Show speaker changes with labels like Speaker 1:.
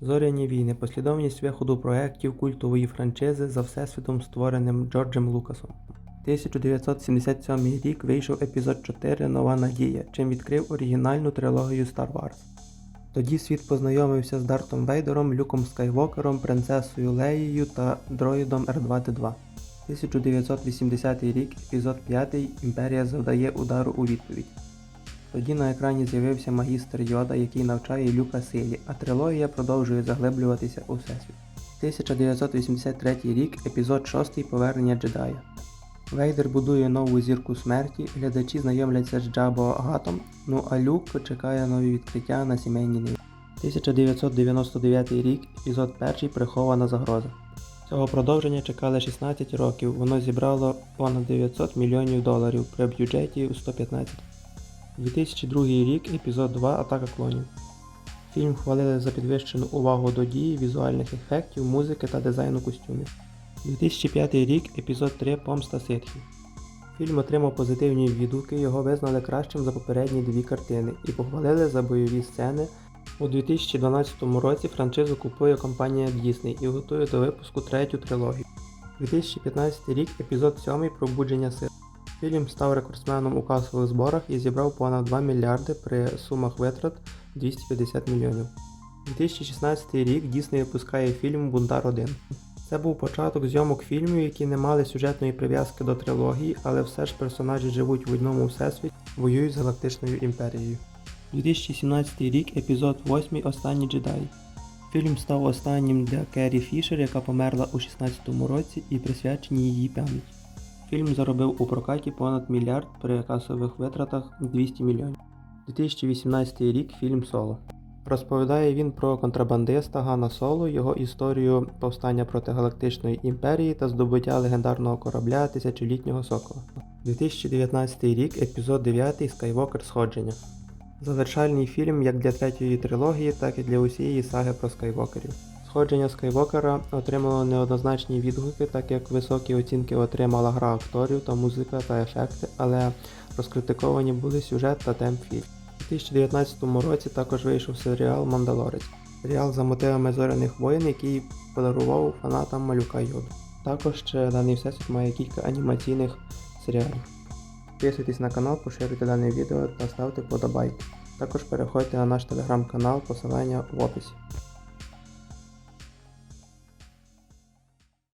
Speaker 1: Зоряні війни послідовність виходу проєктів культової франшизи за всесвітом, створеним Джорджем Лукасом. 1977 рік вийшов епізод 4 Нова Надія, чим відкрив оригінальну трилогію Star Wars. Тоді світ познайомився з Дартом Вейдером, Люком Скайвокером, принцесою Леєю та дроїдом R2D2. 1980 рік, епізод 5 Імперія завдає удару у відповідь. Тоді на екрані з'явився магістр Йода, який навчає Люка силі, а трилогія продовжує заглиблюватися у всесвіт. 1983 рік, епізод 6 Повернення джедая. Вейдер будує нову зірку смерті, глядачі знайомляться з Джабо Гатом, ну а Люк чекає нові відкриття на сімейній ниві. 1999 рік, епізод 1 Прихована загроза. Цього продовження чекали 16 років, воно зібрало понад 900 мільйонів доларів при бюджеті у 115. 2002 рік, епізод 2 Атака клонів. Фільм хвалили за підвищену увагу до дії, візуальних ефектів, музики та дизайну костюмів. 2005 рік, епізод 3 Помста ситхів. Фільм отримав позитивні відгуки, його визнали кращим за попередні дві картини і похвалили за бойові сцени. У 2012 році франшизу купує компанія Disney і готує до випуску третю трилогію. 2015 рік, епізод 7 Пробудження сил. Фільм став рекордсменом у касових зборах і зібрав понад 2 мільярди при сумах витрат 250 мільйонів. 2016 рік Disney випускає фільм Бунтар 1. Це був початок зйомок фільмів, які не мали сюжетної прив'язки до трилогії, але все ж персонажі живуть в одному всесвіті, воюють з Галактичною імперією. 2017 рік, епізод 8 Останній джедай. Фільм став останнім для Керрі Фішер, яка померла у 16-му році і присвячені її пам'яті. Фільм заробив у прокаті понад мільярд при касових витратах 200 мільйонів. 2018 рік фільм Соло. Розповідає він про контрабандиста Гана Соло, його історію повстання проти Галактичної імперії та здобуття легендарного корабля тисячолітнього сокола. 2019 рік, епізод 9 Скайвокер Сходження. Завершальний фільм як для третьої трилогії, так і для усієї саги про скайвокерів. Сходження Скайвокера отримало неоднозначні відгуки, так як високі оцінки отримала гра акторів та музика та ефекти, але розкритиковані були сюжет та темп фільму. У 2019 році також вийшов серіал Мандалорець. Серіал за мотивами зоряних воїн, який подарував фанатам малюка Йоду. Також ще даний всесвіт має кілька анімаційних серіалів. Підписуйтесь на канал, поширюйте дане відео та ставте подобайки. Також переходьте на наш телеграм-канал, посилання в описі.